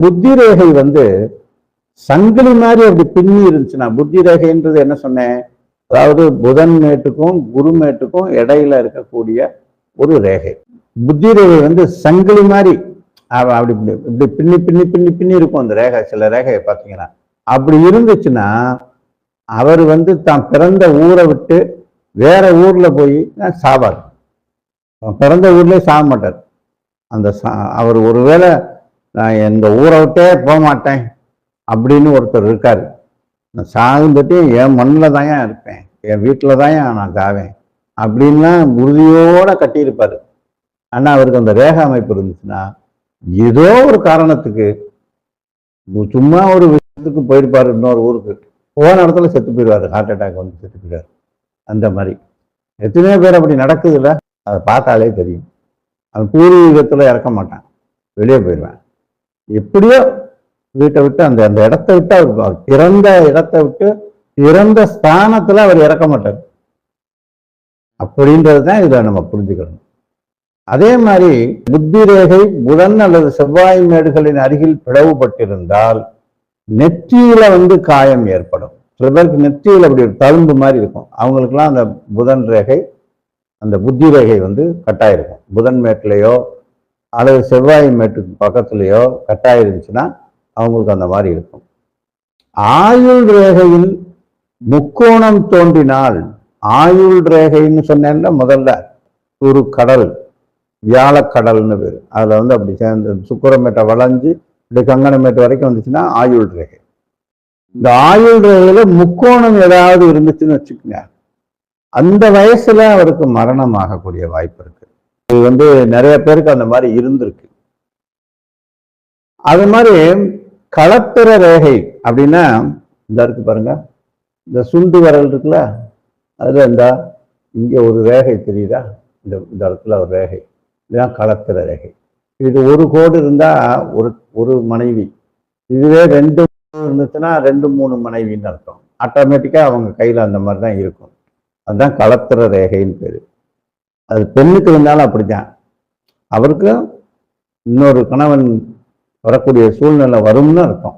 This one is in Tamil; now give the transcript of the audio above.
புத்தி ரேகை வந்து சங்கிலி மாதிரி அப்படி பின்னி இருந்துச்சுன்னா புத்தி ரேகைன்றது என்ன சொன்னேன்? அதாவது புதன் மேட்டுக்கும் குரு மேட்டுக்கும் இடையில இருக்கக்கூடிய ஒரு ரேகை. புத்தி ரேகை வந்து சங்கிலி மாதிரி அப்படி இப்படி பின்னி பின்னி பின்னி பின்னி இருக்கும் அந்த ரேகை சில ரேகையை பார்த்தீங்கன்னா. அப்படி இருந்துச்சுன்னா அவர் வந்து தான் பிறந்த ஊரை விட்டு வேற ஊர்ல போய் சாவார். பிறந்த ஊர்லேயே சாக மாட்டார். அந்த சா- அவர் ஒருவேளை நான் எந்த ஊரை விட்டே போக மாட்டேன் அப்படின்னு ஒருத்தர் இருக்காரு. நான் சாகுந்துட்டு என் மண்ணில் தான் இருப்பேன்? என் வீட்டில் தான் நான் சாவேன்? அப்படின்லாம் உறுதியோடு கட்டியிருப்பாரு. ஆனால் அவருக்கு அந்த ரேகா அமைப்பு இருந்துச்சுன்னா ஏதோ ஒரு காரணத்துக்கு சும்மா ஒரு விஷயத்துக்கு போயிருப்பாரு இன்னொரு ஊருக்கு. போன இடத்துல செத்து போயிடுவார். ஹார்ட் அட்டாக் வந்து செத்து போயிடுவார். அந்த மாதிரி. எத்தனையோ பேர் அப்படி நடக்குதுல்ல? அதை பார்த்தாலே தெரியும். அவன் பூர்வீகத்தில் இறக்க மாட்டான். வெளியே போயிடுவேன். எப்படியோ வீட்டை விட்டு அந்த அந்த இடத்த விட்டு அவர் பிறந்த இடத்த விட்டு பிறந்த ஸ்தானத்துல அவர் இறக்க மாட்டார். அப்படின்றது தான் இதை நம்ம புரிஞ்சுக்கணும். அதே மாதிரி புத்தி ரேகை புதன் அல்லது செவ்வாய் மேடுகளின் அருகில் பிளவுபட்டிருந்தால் நெற்றியில வந்து காயம் ஏற்படும். சில பேருக்கு நெற்றியில அப்படி ஒரு தழும்பு மாதிரி இருக்கும். அவங்களுக்குலாம் அந்த புதன் ரேகை அந்த புத்தி ரேகை வந்து கட்டாயிருக்கும். புதன் மேட்லேயோ அல்லது செவ்வாய் மேட்டுக்கு பக்கத்துலேயோ கட்டாயிருந்துச்சுன்னா அவங்களுக்கு அந்த மாதிரி இருக்கும். ஆயுள் ரேகையில் முக்கோணம் தோன்றினால் ஆயுள் ரேகைன்னு சொன்னேன்ல முதல்ல ஒரு கடல் வியாழக்கடல்னு பேர். அதில் வந்து அப்படி சேர்ந்து சுக்கரமேட்டை வளைஞ்சு இப்படி கங்கணமேட்டு வரைக்கும் வந்துச்சுன்னா ஆயுள் ரேகை. இந்த ஆயுள் ரேகையில் முக்கோணம் ஏதாவது இருந்துச்சுன்னு வச்சுக்கோங்க. அந்த வயசுல அவருக்கு மரணம் ஆகக்கூடிய வாய்ப்பு இருக்கு. இது வந்து நிறைய பேருக்கு அந்த மாதிரி இருந்திருக்கு. அது மாதிரி களத்திர ரேகை அப்படின்னா இந்த இருக்கு பாருங்க. இந்த சுண்டு விரல் இருக்குல்ல அதுல இருந்தா இங்க ஒரு ரேகை தெரியுதா? இந்த இந்த இடத்துல ஒரு ரேகை. இதுதான் களத்திர ரேகை. இது ஒரு கோடு இருந்தா ஒரு ஒரு மனைவி. இதுவே ரெண்டு இருந்துச்சுன்னா ரெண்டு மூணு மனைவின்னு அர்த்தம். ஆட்டோமேட்டிக்கா அவங்க கையில அந்த மாதிரி தான் இருக்கும். அதுதான் களத்திர ரேகைன்னு பேரு. அது பெண்ணுக்கு இருந்தாலும் அப்படித்தான். அவருக்கு இன்னொரு கணவன் வரக்கூடிய சூழ்நிலை வரும்னு இருக்கும்